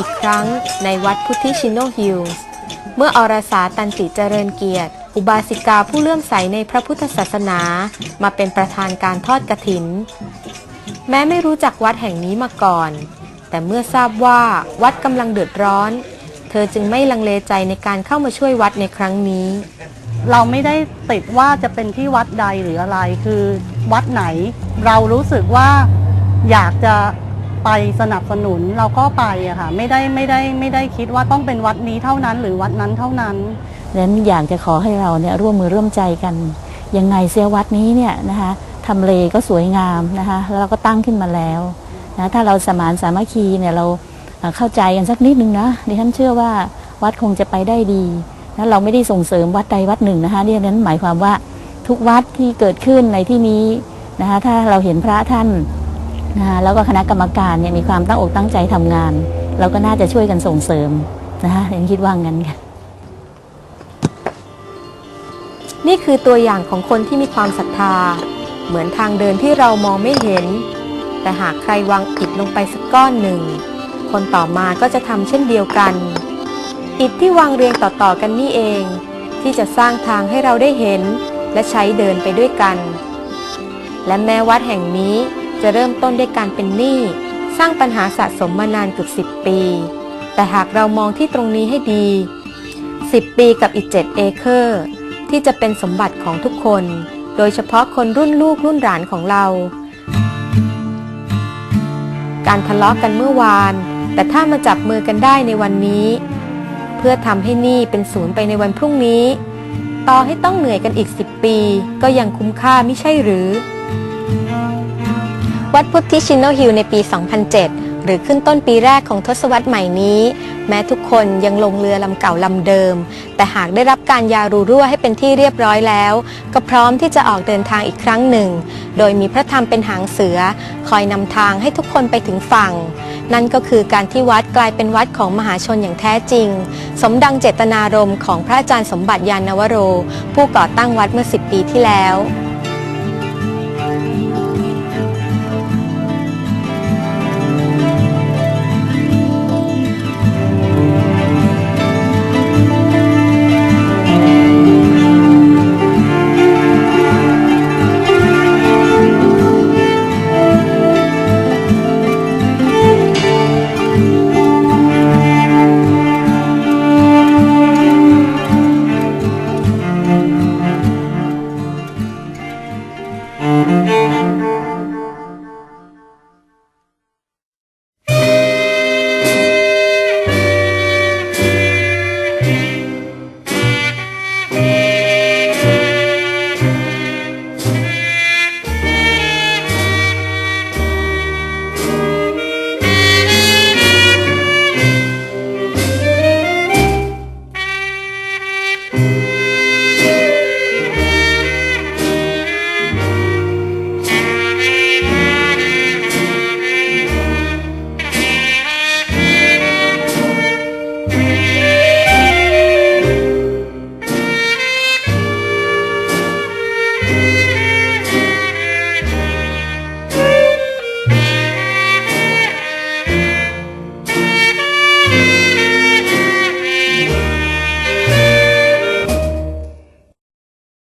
อีกครั้งในวัดพุทธิชินโนฮิลส์เมื่ออรสาตันติเจริญเกียรติ อุบาสิกาผู้เลื่อมใสในพระพุทธศาสนา มาเป็นประธานการทอดกระถิน แม้ไม่รู้จักวัดแห่งนี้มาก่อน แต่เมื่อทราบว่าวัดกำลังเดือดร้อน เธอจึงไม่ลังเลใจในการเข้ามาช่วยวัดในครั้งนี้ เราไม่ได้ติดว่าจะเป็นที่วัดใดหรืออะไรคือ วัดไหน เรารู้สึกว่าอยากจะ ไปสนับสนุนเราก็ไปอะค่ะไม่ได้ไม่ได้ไม่ได้คิดว่าต้องเป็นวัดนี้เท่านั้น หรือวัดนั้นเท่านั้นดังนั้นอยากจะขอให้เราเนี่ยร่วมมือร่วมใจกัน ยังไงเสียวัดนี้เนี่ยนะคะทำเลก็สวยงามนะคะแล้วเราก็ตั้งขึ้นมาแล้วนะถ้าเราสมานสามัคคีเนี่ยเราเอ่อเข้าใจกันสักนิดนึงนะดิฉันเชื่อว่าวัดคงจะไปได้ดีนะเราไม่ได้ส่งเสริมวัดใดวัดหนึ่งนะคะดิฉันหมายความว่าทุกวัดที่เกิดขึ้นในที่นี้นะคะถ้าเราเห็นพระท่าน นะคะแล้วก็คณะกรรมการเนี่ยมีความตั้งอกตั้งใจทำงาน เราก็น่าจะช่วยกันส่งเสริมนะคะดิฉันคิดว่างั้นค่ะนี่คือตัวอย่างของคนที่มีความศรัทธา เหมือนทางเดินที่เรามองไม่เห็น แต่หากใครวางอิฐลงไปสักก้อนหนึ่ง คนต่อมาก็จะทำเช่นเดียวกัน อิฐที่วางเรียงต่อๆกันนี่เอง ที่จะสร้างทางให้เราได้เห็น และใช้เดินไปด้วยกัน และแม้วัดแห่งนี้ จะเริ่มต้นด้วยการเป็นหนี้สร้างปัญหาสะสมมานานเกือบ10 ปี แต่หากเรามองที่ตรงนี้ให้ดี 10 ปีกับอีก 7 เอเคอร์ ที่จะเป็นสมบัติของทุกคน โดยเฉพาะคนรุ่นลูกรุ่นหลานของเรา การทะเลาะกันเมื่อวาน แต่ถ้ามาจับมือกันได้ในวันนี้ เพื่อทำให้หนี่เป็นศูนย์ไปในวันพรุ่งนี้ ต่อให้ต้องเหนื่อยกันอีก 10 ปี ก็ยังคุ้มค่าไม่ใช่หรือ วัดพุทธิชินโนฮิลในปี 2007 หรือขึ้นต้นปีแรกของทศวรรษใหม่นี้ แม้ทุกคนยังลงเรือลำเก่าลำเดิม แต่หากได้รับการยารูรั่วให้เป็นที่เรียบร้อยแล้ว ก็พร้อมที่จะออกเดินทางอีกครั้งหนึ่ง โดยมีพระธรรมเป็นหางเสือ คอยนำทางให้ทุกคนไปถึงฝั่ง นั่นก็คือการที่วัดกลายเป็นวัดของมหาชนอย่างแท้จริง สมดังเจตนารมณ์ของพระอาจารย์สมบัติยานนวโร ผู้ก่อตั้งวัดเมื่อ 10 ปีที่แล้ว Música